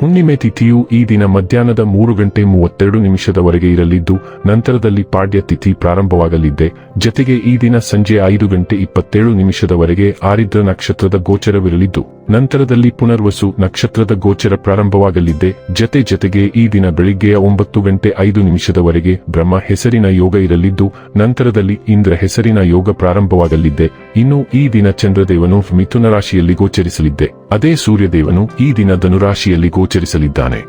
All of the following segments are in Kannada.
ಹುಣ್ಣಿಮೆ ತಿಥಿಯು ಈ ದಿನ ಮಧ್ಯಾಹ್ನದ ಮೂರು ಗಂಟೆ ಮೂವತ್ತೆರಡು ನಿಮಿಷದವರೆಗೆ ಇರಲಿದ್ದು, ನಂತರದಲ್ಲಿ ಪಾಡ್ಯ ತಿಥಿ ಪ್ರಾರಂಭವಾಗಲಿದ್ದೆ. ಜತೆಗೆ ಈ ದಿನ ಸಂಜೆ ಐದು ಗಂಟೆ ಇಪ್ಪತ್ತೇಳು ನಿಮಿಷದವರೆಗೆ ಆರಿದ್ರ ನಕ್ಷತ್ರದ ಗೋಚರವಿರಲಿದ್ದು, ನಂತರದಲ್ಲಿ ಪುನರ್ವಸು ನಕ್ಷತ್ರದ ಗೋಚರ ಪ್ರಾರಂಭವಾಗಲಿದ್ದೆ. ಜತೆ ಜತೆಗೆ ಈ ದಿನ ಬೆಳಿಗ್ಗೆಯ ಒಂಬತ್ತು ಗಂಟೆ ಐದು ನಿಮಿಷದವರೆಗೆ ಬ್ರಹ್ಮ ಹೆಸರಿನ ಯೋಗ ಇರಲಿದ್ದು, ನಂತರದಲ್ಲಿ ಇಂದ್ರ ಹೆಸರಿನ ಯೋಗ ಪ್ರಾರಂಭವಾಗಲಿದ್ದೆ. ಇನ್ನು ಈ ದಿನ ಚಂದ್ರದೇವನು ಮಿಥುನ ರಾಶಿಯಲ್ಲಿ ಗೋಚರಿಸಲಿದ್ದೆ. ಅದೇ ಸೂರ್ಯದೇವನು ಈ ದಿನ ಧನುರಾಶಿಯಲ್ಲಿ ಗೋಚರಿಸಲಿದ್ದಾನೆ.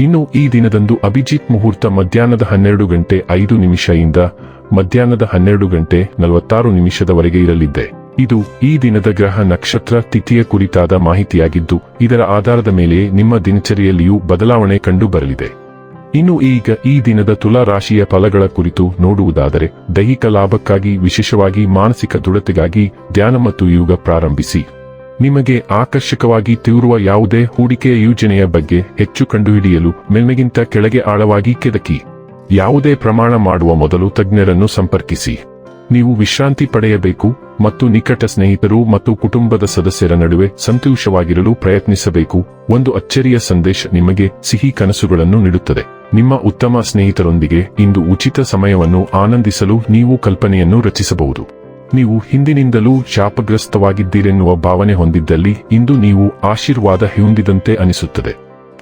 ಇನ್ನು ಈ ದಿನದಂದು ಅಭಿಜಿತ್ ಮುಹೂರ್ತ ಮಧ್ಯಾಹ್ನದ ಹನ್ನೆರಡು ಗಂಟೆ ಐದು ನಿಮಿಷದಿಂದ ಮಧ್ಯಾಹ್ನದ ಹನ್ನೆರಡು ಗಂಟೆ ನಲವತ್ತಾರು ನಿಮಿಷದವರೆಗೆ ಇರಲಿದ್ದೆ. ಇದು ಈ ದಿನದ ಗ್ರಹ ನಕ್ಷತ್ರ ತಿಥಿಯ ಕುರಿತಾದ ಮಾಹಿತಿಯಾಗಿದ್ದು, ಇದರ ಆಧಾರದ ಮೇಲೆ ನಿಮ್ಮ ದಿನಚರಿಯಲ್ಲಿಯೂ ಬದಲಾವಣೆ ಕಂಡು ಬರಲಿದೆ ಇನ್ನು ಈಗ ಈ ದಿನದ ತುಲಾ ರಾಶಿಯ ಫಲಗಳ ಕುರಿತು ನೋಡುವುದಾದರೆ, ದೈಹಿಕ ಲಾಭಕ್ಕಾಗಿ ವಿಶೇಷವಾಗಿ ಮಾನಸಿಕ ದೃಢತೆಗಾಗಿ ಧ್ಯಾನ ಮತ್ತು ಯೋಗ ಪ್ರಾರಂಭಿಸಿ. ನಿಮಗೆ ಆಕರ್ಷಕವಾಗಿ ತಿರುವ ಯಾವುದೇ ಹೂಡಿಕೆಯ ಯೋಜನೆಯ ಬಗ್ಗೆ ಹೆಚ್ಚು ಕಂಡುಹಿಡಿಯಲು ಮೇಲ್ಮೆಗಿಂತ ಕೆಳಗೆ ಆಳವಾಗಿ ಕೆದಕಿ. ಯಾವುದೇ ಪ್ರಮಾಣ ಮಾಡುವ ಮೊದಲು ತಜ್ಞರನ್ನು ಸಂಪರ್ಕಿಸಿ. ನೀವು ವಿಶ್ರಾಂತಿ ಪಡೆಯಬೇಕು ಮತ್ತು ನಿಕಟ ಸ್ನೇಹಿತರು ಮತ್ತು ಕುಟುಂಬದ ಸದಸ್ಯರ ನಡುವೆ ಸಂತೋಷವಾಗಿರಲು ಪ್ರಯತ್ನಿಸಬೇಕು. ಒಂದು ಅಚ್ಚರಿಯ ಸಂದೇಶ ನಿಮಗೆ ಸಿಹಿ ಕನಸುಗಳನ್ನು ನೀಡುತ್ತದೆ. ನಿಮ್ಮ ಉತ್ತಮ ಸ್ನೇಹಿತರೊಂದಿಗೆ ಇಂದು ಉಚಿತ ಸಮಯವನ್ನು ಆನಂದಿಸಲು ನೀವು ಕಲ್ಪನೆಯನ್ನು ರಚಿಸಬಹುದು. ನೀವು ಹಿಂದಿನಿಂದಲೂ ಶಾಪಗ್ರಸ್ತವಾಗಿದ್ದೀರೆನ್ನುವ ಭಾವನೆ ಹೊಂದಿದ್ದಲ್ಲಿ ಇಂದು ನೀವು ಆಶೀರ್ವಾದ ಹೊಂದಿದಂತೆ ಅನಿಸುತ್ತದೆ.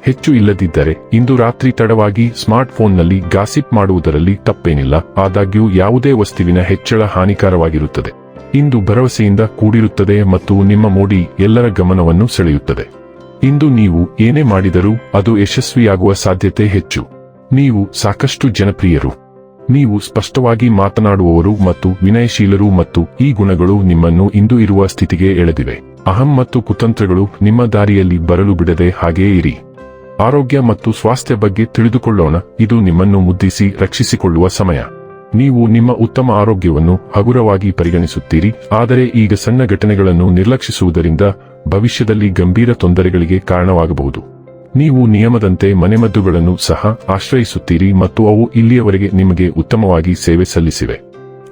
ಹೆಚ್ಚು ಇಲ್ಲದಿದ್ದರೆ ಇಂದು ರಾತ್ರಿ ತಡವಾಗಿ ಸ್ಮಾರ್ಟ್ ಫೋನ್ನಲ್ಲಿ ಗಾಸಿಪ್ ಮಾಡುವುದರಲ್ಲಿ ತಪ್ಪೇನಿಲ್ಲ, ಆದಾಗ್ಯೂ ಯಾವುದೇ ವಸ್ತುವಿನ ಹೆಚ್ಚಳ ಹಾನಿಕಾರವಾಗಿರುತ್ತದೆ. ಇಂದು ಭರವಸೆಯಿಂದ ಕೂಡಿರುತ್ತದೆ ಮತ್ತು ನಿಮ್ಮ ಮೋಡಿ ಎಲ್ಲರ ಗಮನವನ್ನು ಸೆಳೆಯುತ್ತದೆ. ಇಂದು ನೀವು ಏನೇ ಮಾಡಿದರೂ ಅದು ಯಶಸ್ವಿಯಾಗುವ ಸಾಧ್ಯತೆ ಹೆಚ್ಚು. ನೀವು ಸಾಕಷ್ಟು ಜನಪ್ರಿಯರು. ನೀವು ಸ್ಪಷ್ಟವಾಗಿ ಮಾತನಾಡುವವರು ಮತ್ತು ವಿನಯಶೀಲರು ಮತ್ತು ಈ ಗುಣಗಳು ನಿಮ್ಮನ್ನು ಇಂದು ಇರುವ ಸ್ಥಿತಿಗೆ ಎಳೆದಿವೆ. ಅಹಂ ಮತ್ತು ಕುತಂತ್ರಗಳು ನಿಮ್ಮ ದಾರಿಯಲ್ಲಿ ಬರಲು ಬಿಡದೆ ಹಾಗೆಯೇ ಇರಿ. ಆರೋಗ್ಯ ಮತ್ತು ಸ್ವಾಸ್ಥ್ಯ ಬಗ್ಗೆ ತಿಳಿದುಕೊಳ್ಳೋಣ, ಇದು ನಿಮ್ಮನ್ನು ಮುದ್ದಿಸಿ ರಕ್ಷಿಸಿಕೊಳ್ಳುವ ಸಮಯ. ನೀವು ನಿಮ್ಮ ಉತ್ತಮ ಆರೋಗ್ಯವನ್ನು ಹಗುರವಾಗಿ ಪರಿಗಣಿಸುತ್ತೀರಿ, ಆದರೆ ಈಗ ಸಣ್ಣ ಘಟನೆಗಳನ್ನು ನಿರ್ಲಕ್ಷಿಸುವುದರಿಂದ ಭವಿಷ್ಯದಲ್ಲಿ ಗಂಭೀರ ತೊಂದರೆಗಳಿಗೆ ಕಾರಣವಾಗಬಹುದು. ನೀವು ನಿಯಮದಂತೆ ಮನೆಮದ್ದುಗಳನ್ನು ಸಹ ಆಶ್ರಯಿಸುತ್ತೀರಿ ಮತ್ತು ಅವು ಇಲ್ಲಿಯವರೆಗೆ ನಿಮಗೆ ಉತ್ತಮವಾಗಿ ಸೇವೆ ಸಲ್ಲಿಸಿವೆ.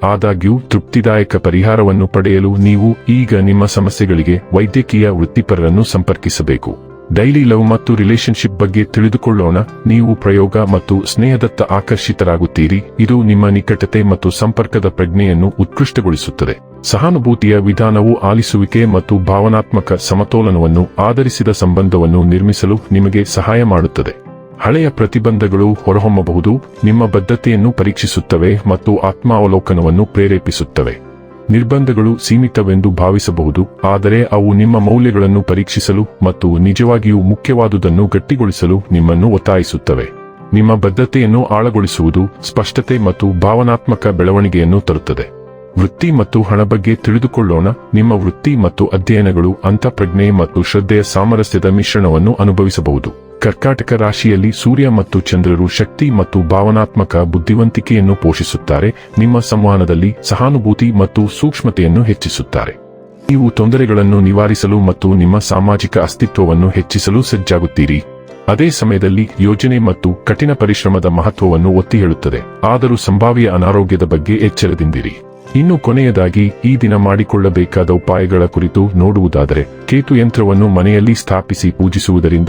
ಆದಾಗ್ಯೂ, ತೃಪ್ತಿದಾಯಕ ಪರಿಹಾರವನ್ನು ಪಡೆಯಲು ನೀವು ಈಗ ನಿಮ್ಮ ಸಮಸ್ಯೆಗಳಿಗೆ ವೈದ್ಯಕೀಯ ವೃತ್ತಿಪರರನ್ನು ಸಂಪರ್ಕಿಸಬೇಕು. ಡೈಲಿ ಲವ್ ಮತ್ತು ರಿಲೇಶನ್ಶಿಪ್ ಬಗ್ಗೆ ತಿಳಿದುಕೊಳ್ಳೋಣ. ನೀವು ಪ್ರಯೋಗ ಮತ್ತು ಸ್ನೇಹದತ್ತ ಆಕರ್ಷಿತರಾಗುತ್ತೀರಿ. ಇದು ನಿಮ್ಮ ನಿಕಟತೆ ಮತ್ತು ಸಂಪರ್ಕದ ಪ್ರಜ್ಞೆಯನ್ನು ಉತ್ಕೃಷ್ಟಗೊಳಿಸುತ್ತದೆ. ಸಹಾನುಭೂತಿಯ ವಿಧಾನವು ಆಲಿಸುವಿಕೆ ಮತ್ತು ಭಾವನಾತ್ಮಕ ಸಮತೋಲನವನ್ನು ಆಧರಿಸಿದ ಸಂಬಂಧವನ್ನು ನಿರ್ಮಿಸಲು ನಿಮಗೆ ಸಹಾಯ ಮಾಡುತ್ತದೆ. ಹಳೆಯ ಪ್ರತಿಬಂಧಗಳು ಹೊರಹೊಮ್ಮಬಹುದು. ನಿಮ್ಮ ಬದ್ಧತೆಯನ್ನು ಪರೀಕ್ಷಿಸುತ್ತವೆ ಮತ್ತು ಆತ್ಮಾವಲೋಕನವನ್ನು ಪ್ರೇರೇಪಿಸುತ್ತವೆ. ನಿರ್ಬಂಧಗಳು ಸೀಮಿತವೆಂದು ಭಾವಿಸಬಹುದು, ಆದರೆ ಅವು ನಿಮ್ಮ ಮೌಲ್ಯಗಳನ್ನು ಪರೀಕ್ಷಿಸಲು ಮತ್ತು ನಿಜವಾಗಿಯೂ ಮುಖ್ಯವಾದುದನ್ನು ಗಟ್ಟಿಗೊಳಿಸಲು ನಿಮ್ಮನ್ನು ಒತ್ತಾಯಿಸುತ್ತವೆ. ನಿಮ್ಮ ಬದ್ಧತೆಯನ್ನು ಆಳಗೊಳಿಸುವುದು ಸ್ಪಷ್ಟತೆ ಮತ್ತು ಭಾವನಾತ್ಮಕ ಬೆಳವಣಿಗೆಯನ್ನು ತರುತ್ತದೆ. ವೃತ್ತಿ ಮತ್ತು ಹಣ ಬಗ್ಗೆ ತಿಳಿದುಕೊಳ್ಳೋಣ, ನಿಮ್ಮ ವೃತ್ತಿ ಮತ್ತು ಅಧ್ಯಯನಗಳು, ಅಂತಃಪ್ರಜ್ಞೆ ಮತ್ತು ಶ್ರದ್ಧೆಯ ಸಾಮರಸ್ಯದ ಮಿಶ್ರಣವನ್ನು ಅನುಭವಿಸಬಹುದು. ಕರ್ಕಾಟಕ ರಾಶಿಯಲ್ಲಿ ಸೂರ್ಯ ಮತ್ತು ಚಂದ್ರರು ಶಕ್ತಿ ಮತ್ತು ಭಾವನಾತ್ಮಕ ಬುದ್ಧಿವಂತಿಕೆಯನ್ನು ಪೋಷಿಸುತ್ತಾರೆ, ನಿಮ್ಮ ಸಂವಹನದಲ್ಲಿ ಸಹಾನುಭೂತಿ ಮತ್ತು ಸೂಕ್ಷ್ಮತೆಯನ್ನು ಹೆಚ್ಚಿಸುತ್ತಾರೆ. ನೀವು ತೊಂದರೆಗಳನ್ನು ನಿವಾರಿಸಲು ಮತ್ತು ನಿಮ್ಮ ಸಾಮಾಜಿಕ ಅಸ್ತಿತ್ವವನ್ನು ಹೆಚ್ಚಿಸಲು ಸಜ್ಜಾಗುತ್ತೀರಿ. ಅದೇ ಸಮಯದಲ್ಲಿ ಯೋಜನೆ ಮತ್ತು ಕಠಿಣ ಪರಿಶ್ರಮದ ಮಹತ್ವವನ್ನು ಒತ್ತಿ ಹೇಳುತ್ತದೆ ಆದರೂ ಸಂಭಾವ್ಯ ಅನಾರೋಗ್ಯದ ಬಗ್ಗೆ ಎಚ್ಚರದಿಂದಿರಿ. ಇನ್ನು ಕೊನೆಯದಾಗಿ, ಈ ದಿನ ಮಾಡಿಕೊಳ್ಳಬೇಕಾದ ಉಪಾಯಗಳ ಕುರಿತು ನೋಡುವುದಾದರೆ ಕೇತು ಯಂತ್ರವನ್ನು ಮನೆಯಲ್ಲಿ ಸ್ಥಾಪಿಸಿ ಪೂಜಿಸುವುದರಿಂದ